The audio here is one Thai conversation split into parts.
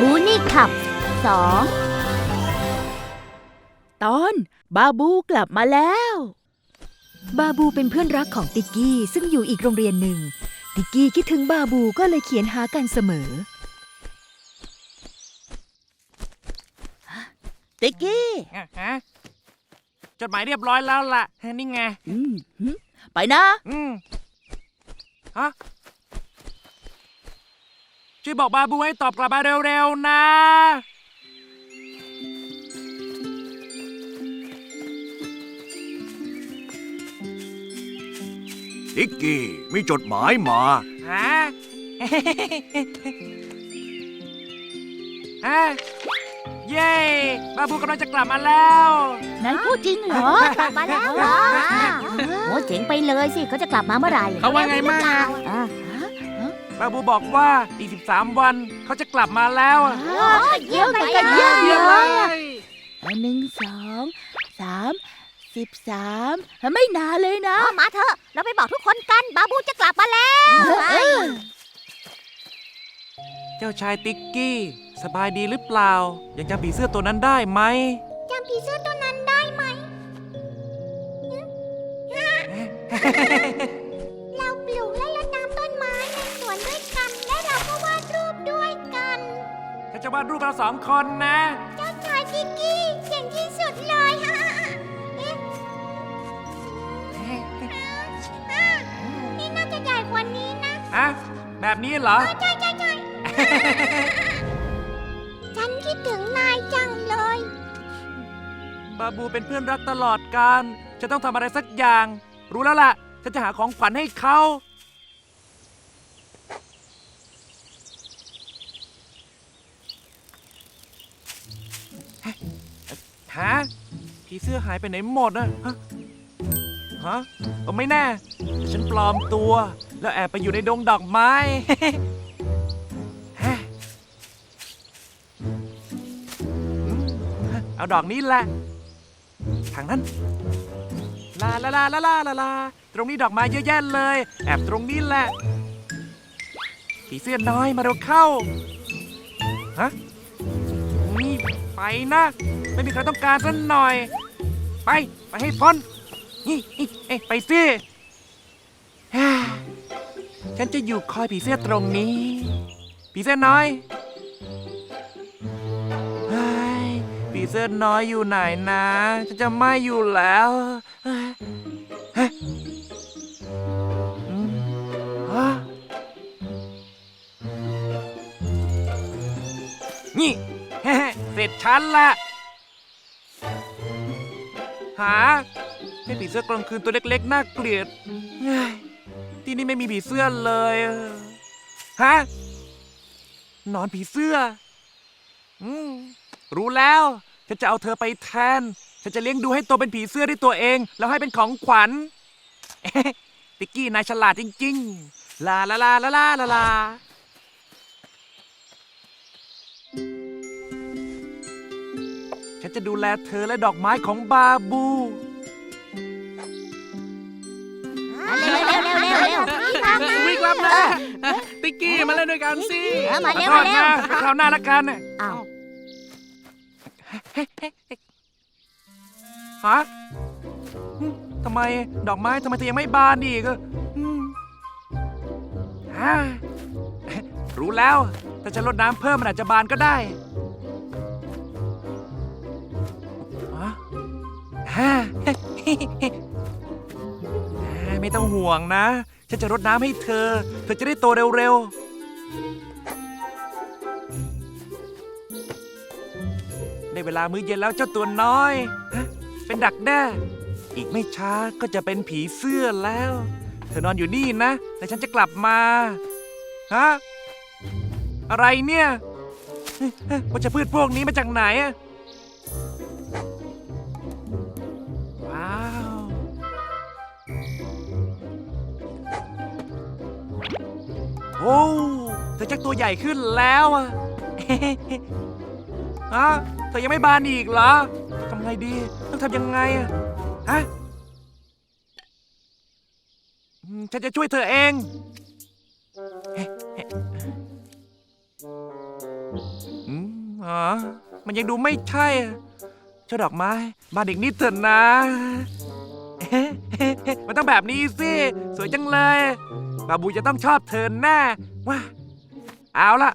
บูนี่ขับสองตอนบาบูกลับมาแล้ว บาบูเป็นเพื่อนรักของติกกี้ซึ่งอยู่อีกโรงเรียนหนึ่ง ติกกี้คิดถึงบาบูก็เลยเขียนหากันเสมอ ติกกี้ อะฮะจดหมายเรียบร้อยแล้วล่ะนี่ไง อืมหึไปนะ อืมฮะ ช่วยบอกบาบูให้ตอบกลับมาเร็วๆนะ ทิกกี้มีจดหมายมา ฮะ ฮะ เย้ บาบูกำลังจะกลับมาแล้ว นายพูดจริงเหรอ กลับมาแล้วเหรอ โอ้เจ๋งไปเลยสิเขาจะกลับมาเมื่อไหร่เขาว่าไงมั่งอะอะ บาบูบอกว่าอีก 13 วันเขาจะกลับมาแล้วโอ้เยี่ยมไปกันเยี่ยมเยี่ยมเลเลยยหนึ่งสองสามสิบสามไม่นานเลยนะเอามาเถอะ เราไปบอกทุกคนกัน บาบูจะกลับมาแล้ว เจ้าชายติ๊กกี้ สบายดีหรือเปล่า ยังจำผีเสื้อตัวนั้นได้ไหมจำผีเสื้อตัวนั้นได้ไหม จะวาดรูปเราสองคนนะ เจ้าชายกิกกี้เก่งที่สุดเลยฮะเอ๊ะอะนี่น่าจะใหญ่กว่านี้นะฮะแบบนี้เหรอใช่ใช่ใช่ฉันคิดถึงนายจังเลย บาบูเป็นเพื่อนรักตลอดการฉันต้องทำอะไรสักอย่าง รู้แล้วล่ะ ฉันจะหาของขวัญให้เขา ฮะผีเสื้อหายไปไหนหมดอะฮะฮะไม่แน่แต่ฉันปลอมตัว แล้วแอบไปอยู่ในดงดอกไม้ ฮะอืมเอาดอกนี้แหละทางนั้น ลาลาลาลาลาลาลาตรงนี้ดอกไม้เยอะแยะเลย แอบตรงนี้แหละ ผีเสื้อน้อยมาเร็วเข้า ฮะนี่ไปนะ ไม่มีใครต้องการสักหน่อย ไป ไปให้พ้นนี่นี่เอ้ยไปสิฮ่าฉันจะอยู่คอยผีเสื้อตรงนี้ ผีเสื้อน้อยเฮ้ยผีเสื้อน้อยอยู่ไหนนะ ฉันจะไม่อยู่แล้วเฮ้ยเฮ้ยอืมฮะนี่เฮ้เสร็จฉันละ หาแค่ผีเสื้อกลางคืนตัวเล็กๆน่าเกลียดเฮ้ยที่นี่ไม่มีผีเสื้อเลยฮะหนอนผีเสื้อ อืมรู้แล้ว ฉันจะเอาเธอไปแทน ฉันจะเลี้ยงดูให้โตเป็นผีเสื้อด้วยตัวเอง แล้วให้เป็นของขวัญเอ๊ะติ๊กกี้นายฉลาดจริง ๆ ลาลาลาลาลาลา ฉันจะดูแลเธอและดอกไม้ของบาบู เร็วเร็วเร็วเร็วเร็วรีบมาวิ่งรับนะติ๊กกี้มาเล่นด้วยกันสิเออมาเร็วขอมาโทษเร็วนะไปคราวหน้าละกันน่ะอ้าวฮะหึทำไมดอกไม้ทำไมเธอยังไม่บานอีกอะอืมฮะรู้แล้วถ้าฉันรดน้ำเพิ่มมันอาจจะบานก็ได้ ต้องห่วงนะ ฉันจะรดน้ำให้เธอ เธอจะได้โตเร็วๆได้เวลามื้อเย็นแล้วเจ้าตัวน้อยฮะเป็นดักแด้อีกไม่ช้าก็จะเป็นผีเสื้อแล้ว เธอนอนอยู่นี่นะ แต่ฉันจะกลับมา ฮะ อะไรเนี่ยเฮ้ยเฮ้ยว่าจะพืชพวกนี้มาจากไหนอะ อ้เธอจักตัวใหญ่ขึ้นแล้วอะฮะเธอยังไม่บานอีกเหรอทำไงดี ต้องทำยังไงอะฮะฉันจะช่วยเธอเองอืมอ๋อมันยังดูไม่ใช่เจ้าดอกไม้มานอีกนิดเถอะนะเอ๊ะเอ๊ะเอ๊ะมันต้องแบบนี้สิ สวยจังเลย บาบูจะต้องชอบเธอแน่ว้าเอาล่ะ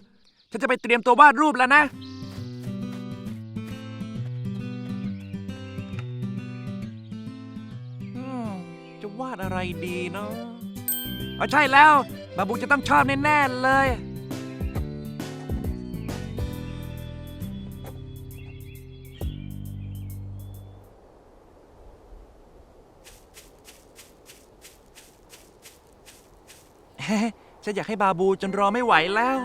ฉันจะไปเตรียมตัววาดรูปแล้วนะ จะวาดอะไรดีเนาะเอาใช่แล้ว บาบูจะต้องชอบแน่ ๆ เลย ฮ้ฉันอยากให้บาบูจนรอไม่ไหวแล้ว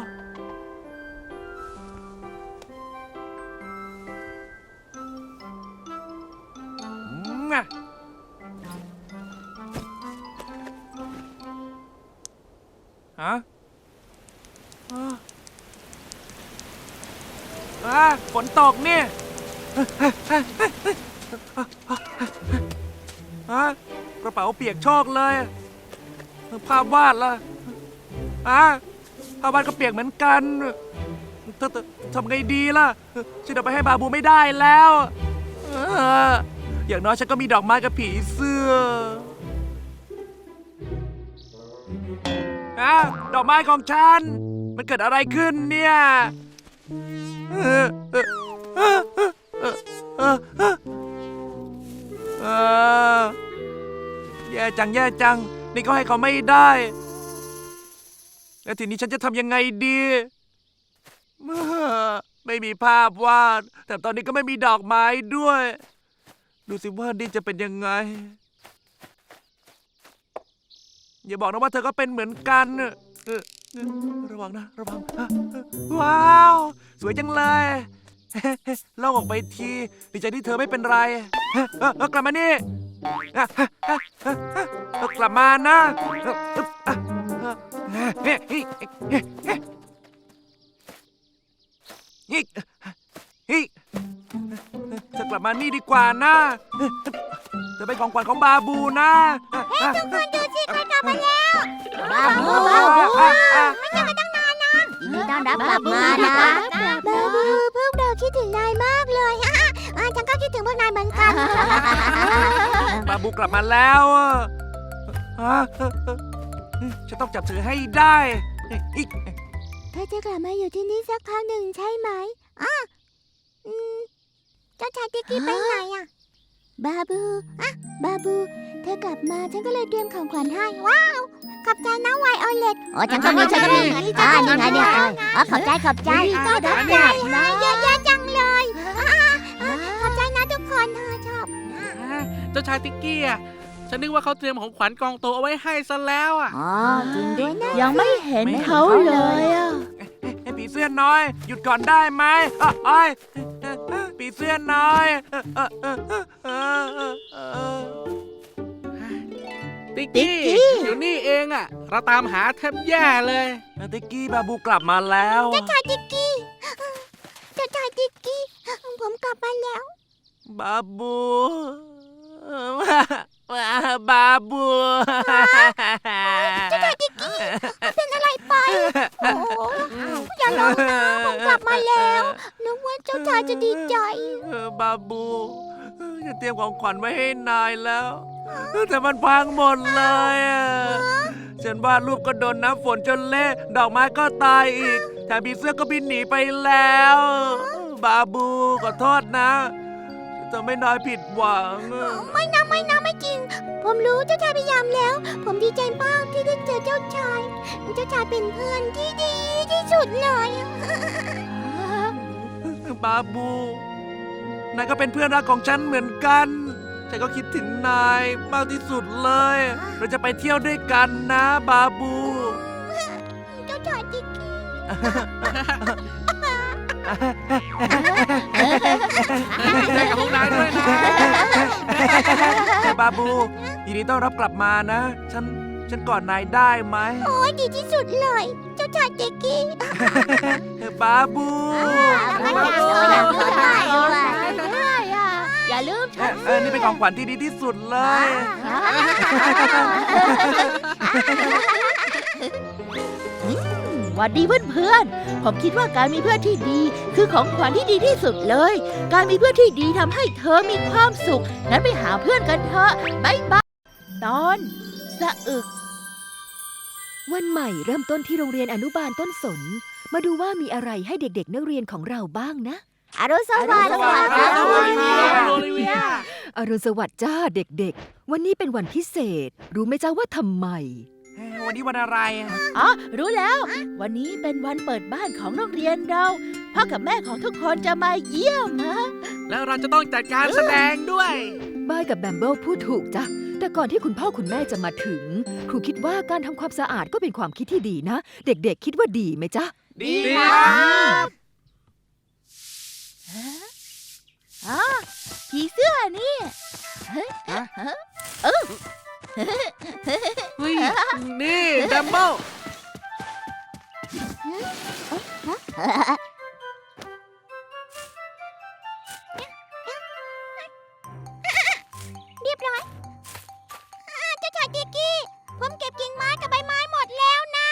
ฮะอ่าอ่าฝนตกเนี่ยฮะกระเป๋าเปียกโชกเลย ภาพวาดล่ะ อะภาพวาดก็เปียกเหมือนกันเธอเธอทำไงดีล่ะ ฉันเอาไปให้บาบูไม่ได้แล้วเอออย่างน้อยฉันก็มีดอกไม้กับผีเสื้ออะดอกไม้ของฉัน มันเกิดอะไรขึ้นเนี่ยเออเออเออเออเออเออเออแย่จังแย่จัง นี่ก็ให้เขาไม่ได้ แล้วทีนี้ฉันจะทำยังไงดีไม่มีภาพวาด แต่ตอนนี้ก็ไม่มีดอกไม้ด้วย ดูสิว่านี่จะเป็นยังไง อย่าบอกนะว่าเธอก็เป็นเหมือนกันระวังนะ ระวัง ว้าว สวยจังเลยเล่าออกไปทีดีใจที่เธอไม่เป็นไรกลับมานี่กลับมานะ เออเอออะกลับมานี่ดีกว่านะจะเป็นของขวัญของบาบูนะทุกคนดูสิใครกลับมาแล้วบาบูบาบูไม่เจอกันตั้งนานนะยินดีต้อนรับกลับมานะบาบูพวกเราคิดถึงนายมากเลยฮะฉันก็คิดถึงพวกนายเหมือนกันบาบูกลับมาแล้วอะ ฉันต้องจับเธอให้ได้อีกเธอจะกลับมาอยู่ที่นี่สักพักหนึ่งใช่ไหมอะอืมเจ้าชายติ๊กกี้ไปไหนอะ บาบูอะบาบู เธอกลับมาฉันก็เลยเตรียมของขวัญให้ ว้าว ขอบใจนะไวโอเลตโอ้ฉันก็มีฉันก็มีอ่านี่ไงเนี่ยอ๋อขอบใจขอบใจก็ได้ใจนะเยอะแยะจังเลยอะอะขอบใจนะทุกคนเธอชอบอ่าเจ้าชายติ๊กกี้อะ ฉันนึกว่าเขาเตรียมของขวัญกองโตเอาไว้ให้ซะแล้วอะอ๋อจริงด้วยนะยังไม่เห็นเขาเลยอะไอ้ผีเสื้อน้อย หยุดก่อนได้ไหมอะไอ้ผีเสื้อน้อยเออเออเออเออเออเออติ๊กกี้อยู่นี่เองอะ เราตามหาแทบแย่เลย ติ๊กกี้บาบูกลับมาแล้วเจ้าชายติ๊กกี้เจ้าชายติ๊กกี้ ผมกลับมาแล้ว บาบู บาบูเป็นอะไรไป โอ้อย่าร้องนะผมกลับมาแล้วนึกว่าเจ้าชายจะดีใจเออบาบูจะเตรียมของขวัญไว้ให้นายแล้ว แต่มันพังหมดเลยอะฉันวาดรูปก็โดนน้ำฝนจนเละดอกไม้ก็ตายอีกแถมผีเสื้อก็บินหนีไปแล้ว บาบูขอโทษนะ จะไม่นายผิดหวังอะไม่นะไม่นะไม่จริง ผมรู้เจ้าชายพยายามแล้ว ผมดีใจมากที่ได้เจอเจ้าชาย เจ้าชายเป็นเพื่อนที่ดีที่สุดเลยบาบู นายก็เป็นเพื่อนรักของฉันเหมือนกัน ฉันก็คิดถึงนายมากที่สุดเลย เราจะไปเที่ยวด้วยกันนะบาบู เจ้าชายติ๊กกี้ ได้กับพวกนายด้วยนะบาบูยินดีต้อนรับกลับมานะ ฉัน ฉันกอดนายได้ไหมโอ้ยดีที่สุดเลย เจ้าชายติ๊กกี้บาบูอย่าลืมเออเออนี่เป็นของขวัญที่ดีที่สุดเลย วัดดีเพื่อนๆผมคิดว่าการมีเพื่อนที่ดี คือของขวัญที่ดีที่สุดเลย การมีเพื่อนที่ดีทำให้เธอมีความสุขงั้นไปหาเพื่อนกันเถอะบายบายตอนสะอึก วันใหม่เริ่มต้นที่โรงเรียนอนุบาลต้นสน มาดูว่ามีอะไรให้เด็กๆนักเรียนของเราบ้างนะอรุณสวัสดิ์อรุณสวัสดิ์ครับอรุณสวัสดิ์โอลิเวียอรุณสวัสดิ์จ้าเด็กๆ วันนี้เป็นวันพิเศษ รู้ไหมจ้าว่าทำไมเอ้ย วันนี้วันอะไรอะอ๋อรู้แล้ว วันนี้เป็นวันเปิดบ้านของโรงเรียนเราพ่อกับแม่ของทุกคนจะมาเยี่ยมนะแล้วเราจะต้องจัดการแสดงด้วยบายกับแบมเบิลพูดถูกจ้ะแต่ก่อนที่คุณพ่อคุณแม่จะมาถึง ครูคิดว่าการทำความสะอาดก็เป็นความคิดที่ดีนะ เด็กๆ คิดว่าดีไหมจ๊ะ ดีดีคครัรับอ๋อผีเสื้อนี่เฮ้ย เฮ้ย นี่ดัมเบิลเรียบร้อยอ่าเจ้าชายติกกี้ ผมเก็บกิ่งไม้กับใบไม้หมดแล้วนะ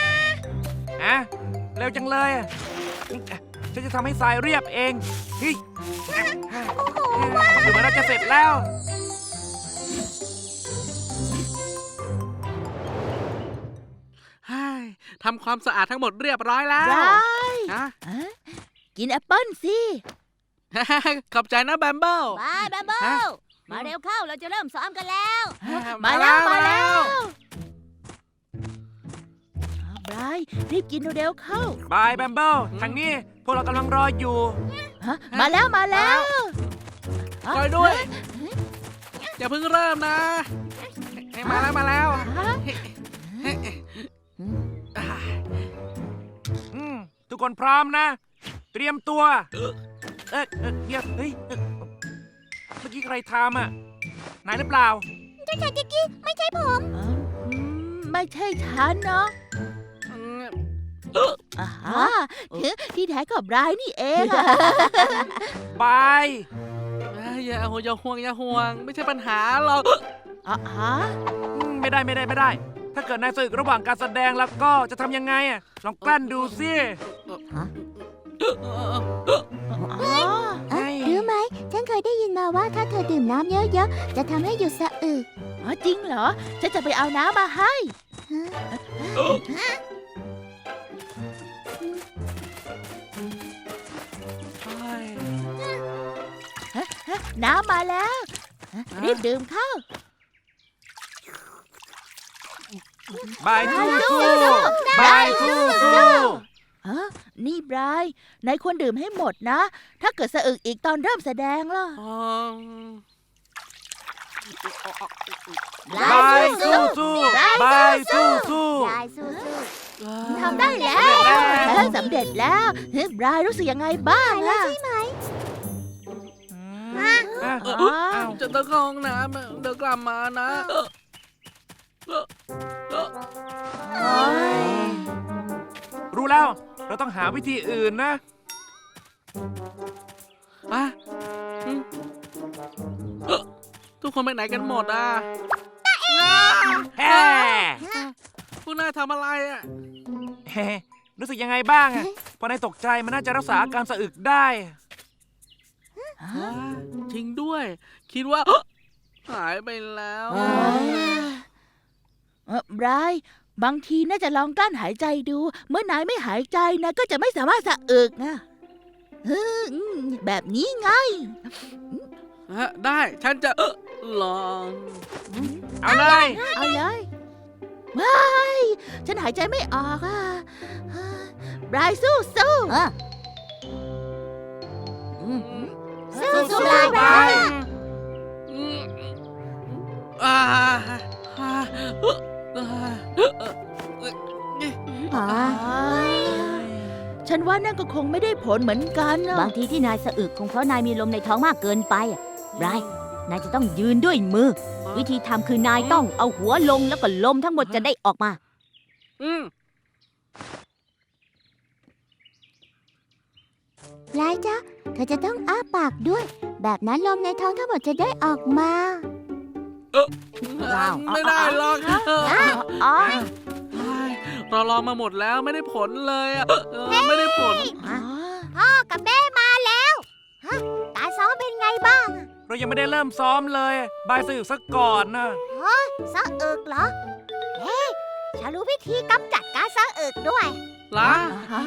อะเร็วจังเลยอะฉันจะทำให้ทรายเรียบเองเฮ้ยดูเหมือนเราจะเสร็จแล้วใทำความสะอาดทั้งหมดเรียบร้อยแล้วได้ฮะฮะกินแอปเปิ้ลสิ ขอบใจนะแบมเบิลบายแบมเบิฮะ ลมาเร็วเข้าเราจะเริ่มซ้อมกันแล้ว มาแล้วมาแล้วบรายรีบกินเร็วๆเข้าบายแบมเบิลทางนี้พวกเรากำลังรออยู่ ฮะมาแล้วมาแล้วคอยด้วย อย่าเพิ่งเริ่มนะให้มาแล้วมาแล้ว ฮะอืม ทุกคนพร้อมนะ เตรียมตัว เอ๊ะเอ๊ะเดี๋ยวเฮ้ยเอ๊ะเมื่อกี้ใครทำอะนายหรือเปล่าเจ้าชายติกกี้ไม่ใช่ผม อืมไม่ใช่ฉันเนาะอ่าฮะที่แท้ก็บรายนี่เองอะ บายอย่าห่วงอย่าห่วงอย่าห่วง ไม่ใช่ปัญหาหรอก อะฮะอืมไม่ได้ไม่ได้ไม่ได้ ถ้าเกิดนายสึกระหว่างการแสดงแล้วก็จะทำยังไงอะลองกลั้นดูสิ อ๋อเอ๊ะรู้ไหม ฉันเคยได้ยินมาว่าถ้าเธอดื่มน้ำเยอะๆ จะทำให้หยุดสะอึก อ๋อจริงเหรอ ฉันจะไปเอาน้ำมาให้ น้ำมาแล้วรีบดื่มเข้า บายสู้สู้สู้ๆบายสู้สู้ ฮะนี่บรายนายควรดื่มให้หมดนะ ถ้าเกิดสะอึกอีกตอนเริ่มแสดงล่ะบายสู้สู้บายสู้สู้ยายสู้ทำได้แล้วแล้วเออสำเร็จแล้วเฮ้ยบรายรู้สึกยังไงบ้างล่ะอะอ๋อจะต้องเข้าห้องน้ำอะเดี๋ยวกลับมานะรู้แล้ว เราต้องหาวิธีอื่นนะอะอืมเอ้อทุกคนไปไหนกันหมดอะแฮ่พวกนายทำอะไรอะเฮ้รู้สึกยังไงบ้างอะพอนายตกใจมันน่าจะรักษาอาการสะอึกได้ จริงด้วย คิดว่าเอ้อหายไปแล้ว เออบราย บางทีน่าจะลองกลั้นหายใจดู เมื่อนายไม่หายใจนายก็จะไม่สามารถสะอึกนะเฮ้ยอืมแบบนี้ไง ฮะได้ฉันจะเอ้อลอง เอาเลย เอาเลยว้ายฉันหายใจไม่ออกอะบรายสู้สู้เออสู้สู้สู้สู้บายบายอืมอ่าอ่า เอ้ออ่าฉันว่านั่นก็คงไม่ได้ผลเหมือนกันนะบางทีที่นายสะอึกคงเพราะนายมีลมในท้องมากเกินไปอะไบรท์นายจะต้องยืนด้วยมือ วิธีทำคือนายต้องเอาหัวลงแล้วก็ลมทั้งหมดจะได้ออกมา อืมไบรท์จ๊ะเธอจะต้องอ้าปากด้วย แบบนั้นลมในท้องทั้งหมดจะได้ออกมา ว้าว ไม่ได้หรอกเอออ๋อเฮ้ยเราลองมาหมดแล้วไม่ได้ผลเลยอะเออไม่ได้ผลอ๋อพ่อกับแม่มาแล้วฮะการซ้อมเป็นไงบ้างอะเรายังไม่ได้เริ่มซ้อมเลยบายสื่อสักก่อนนะฮะสะอึกเหรอเฮ้ยฉันรู้วิธีกำจัดการสะอึกด้วยล่ะอ๋อ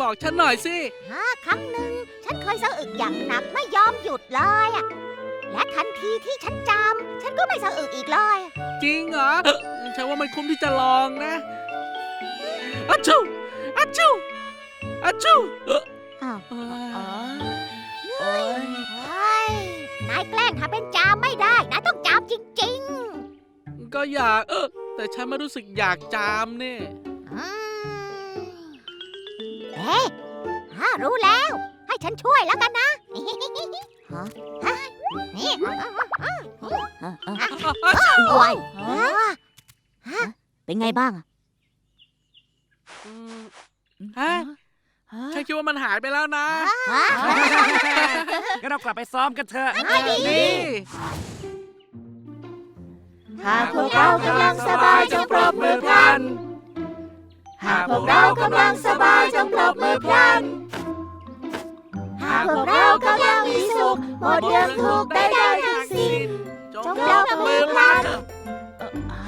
บอกฉันหน่อยสิ ฮะครั้งหนึ่งฉันเคยสะอึกอย่างหนักไม่ยอมหยุดเลยอะ และทันทีที่ฉันจำฉันก็ไม่สะอึกอีกเลย จริงเหรอฉันว่ามันคุ้มที่จะลองนะอัชชูอัชชูอัชชูเอ่ออ้าวเอ่อ๋ออโอ้ยเฮ้ยนายแกล้งทำเป็นจามไม่ได้นายต้องจามจริงก็อยากเออแต่ฉันไม่รู้สึกอยากจามเนี่ยๆอืมเอ๊ะฮะรู้แล้ว ให้ฉันช่วยแล้วกันนะฮะฮะ นี่โอ้ยเป็นไงบ้างอะฮะฉันคิดว่ามันหายไปแล้วนะฮะงั้นเรากลับไปซ้อมกันเถอะนี่หากพวกเรากำลังสบายจงปรบมือพลัน หากพวกเรากำลังสบายจงปรบมือพลัน หากพวกเรากำลังมีสุขหมดเรื่องทุกข์ได้ได้ทั้งสิ้นจจงงปปรรบบมืมืออพพลัลันนเอ่ออ๋อ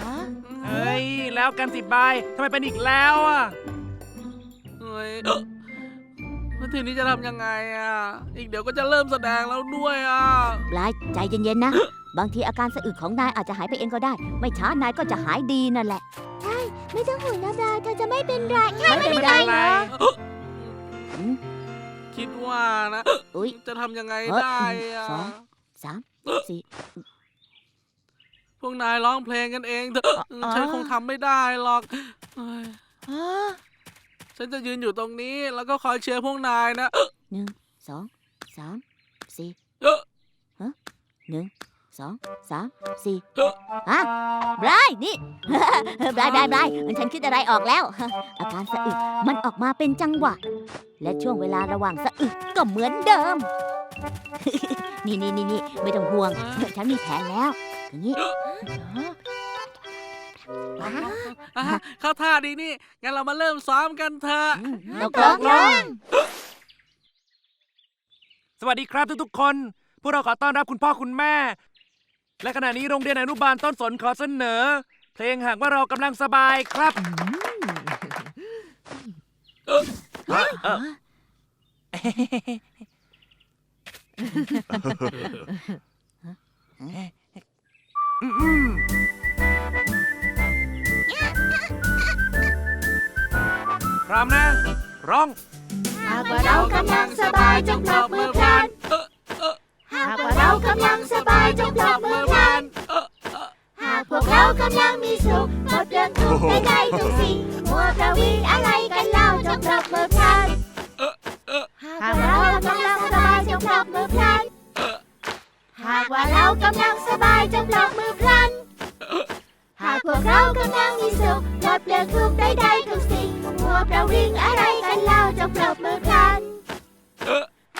เฮ้ย แล้วกันสิบายทำไมเป็นอีกแล้วอะเฮ้ยเอ่อแล้วทีนี้จะทำยังไงอะ อีกเดี๋ยวก็จะเริ่มแสดงแล้วด้วยอะบลายใจเย็นๆนะ บางทีอาการสะอึกของนายอาจจะหายไปเองก็ได้ ไม่ช้านายก็จะหายดีนั่นแหละ ใช่ ไม่ต้องห่วงนะบลายเธอจะไม่เป็นไรใช่ไม่เป็นไรไม่เป็นไร คิดว่านะ อุ๊ย จะทำยังไงเฮ้ยได้อะสอง สามสี่ พวกนายร้องเพลงกันเองเถอะอ๋อ ฉันคงทำไม่ได้หรอกเฮ้ยอ๋อฉันจะยืนอยู่ตรงนี้แล้วก็คอยเชียร์พวกนายนะหนึ่งสองสามสี่เอ้อ หนึ่ง สองสามสี่เอ้อฮะบลายนี่บลายบลายบลายฉันคิดอะไรออกแล้ว อาการสะอึกมันออกมาเป็นจังหวะ และช่วงเวลาระหว่างสะอึกก็เหมือนเดิม นี่นี่นี่นี่ไม่ต้องห่วง ฉันมีแผนแล้วอย่างนี้อ๋ออะเข้าท่าดีนี่ งั้นเรามาเริ่มซ้อมกันเถอะตกลงลงสวัสดีครับทุกๆคน พวกเราขอต้อนรับคุณพ่อคุณแม่ และขณะนี้โรงเรียนอนุบาลต้นสนขอเสนอ เพลงหากว่าเรากำลังสบายครับเอ่ออืมพร้อมนะ ร้อง หากว่าเรากำลังสบายจงปรบมือพลันหา กว่ากำลังสบายจงปรบมือพลันหากพวกเรากำลังมีสุขหมดเรื่องทุกข์ไปได้ทุกสิ่งมัวประวิงอะไรกันเล่าจงปรบมือพลันหากว่าเรากำลังสบายจงปรบมือพลันหากว่าเรากำลังสบายจงปรบมือพลันหากพวกเรากำลังมีสุขหมดเรื่องทุกข์ได้ได้ทุกสิ่งมัวประวิงอะไรกันเล่าจงปรบมือพลัน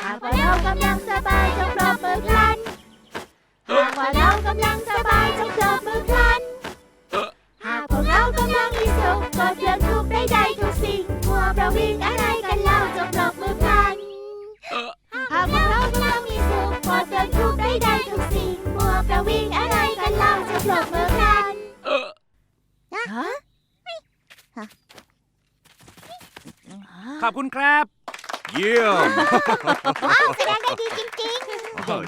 หากว่าเรากำลังสบายจงปรบมือพลัน ว่าเรากำลังสบายจงปรบมือพลัน หากพวกเรากำลังมีสุขกดเรื่องทุกข์ได้ได้ทุกสิ่งมัวประวิงอะไรกันเล่าจงปรบมือพลัน หากพวกเรากำลังมีสุขกดเรื่องทุกข์ได้ได้ทุกสิ่งมัวประวิงอะไรกันเล่าจงปรบมือพลันฮะขอบคุณครับ เยี่ยม ว้าวแสดงได้ดีจริง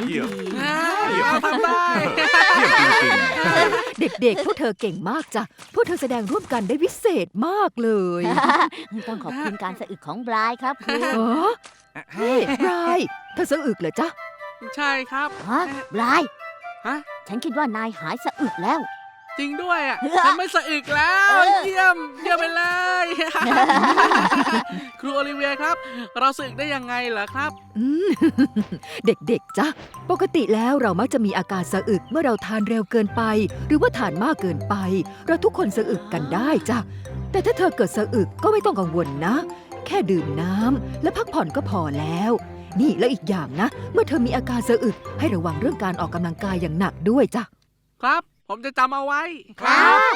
เยี่ยมอ่าเราทำได้เยี่ยมจริงเด็กๆ พวกเธอเก่งมากจ้ะ พวกเธอแสดงร่วมกันได้วิเศษมากเลยๆต้องขอบคุณการสะอึกของบลายครับครูเออเฮ้ยบรายเธอสะอึกเหรอจ๊ะ ใช่ครับ ฮะบลายฮะ ฉันคิดว่านายหายสะอึกแล้ว จริงด้วยอะฉันไม่สะอึกแล้วเออเยี่ยมเยี่ยมไปเลยครูโอลิเวียครับ เราสะอึกได้ยังไงเหรอครับ อืมเด็กๆจ้ะปกติแล้วเรามักจะมีอาการสะอึกเมื่อเราทานเร็วเกินไป หรือว่าทานมากเกินไป เราทุกคนสะอึกกันได้จ้ะแต่ถ้าเธอเกิดสะอึกก็ไม่ต้องกังวลนะ แค่ดื่มน้ำและพักผ่อนก็พอแล้ว นี่แล้วอีกอย่างนะ เมื่อเธอมีอาการสะอึกให้ระวังเรื่องการออกกำลังกายอย่างหนักด้วยจ้ะครับ ผมจะจำเอาไว้ ครับ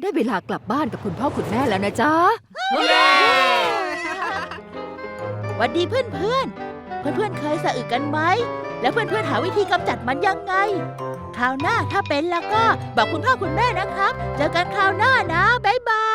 ได้เวลากลับบ้านกับคุณพ่อคุณแม่แล้วนะจ๊ะหวันดีเพื่อนเพื่อนเพื่อนเพื่อนๆเคยสะอึกกันไหม แล้วเพื่อนเพื่อนๆหาวิธีกำจัดมันยังไง คราวหน้าถ้าเป็นแล้วก็บอกคุณพ่อคุณแม่นะครับ เจอกันคราวหน้านะ บ๊ายบาย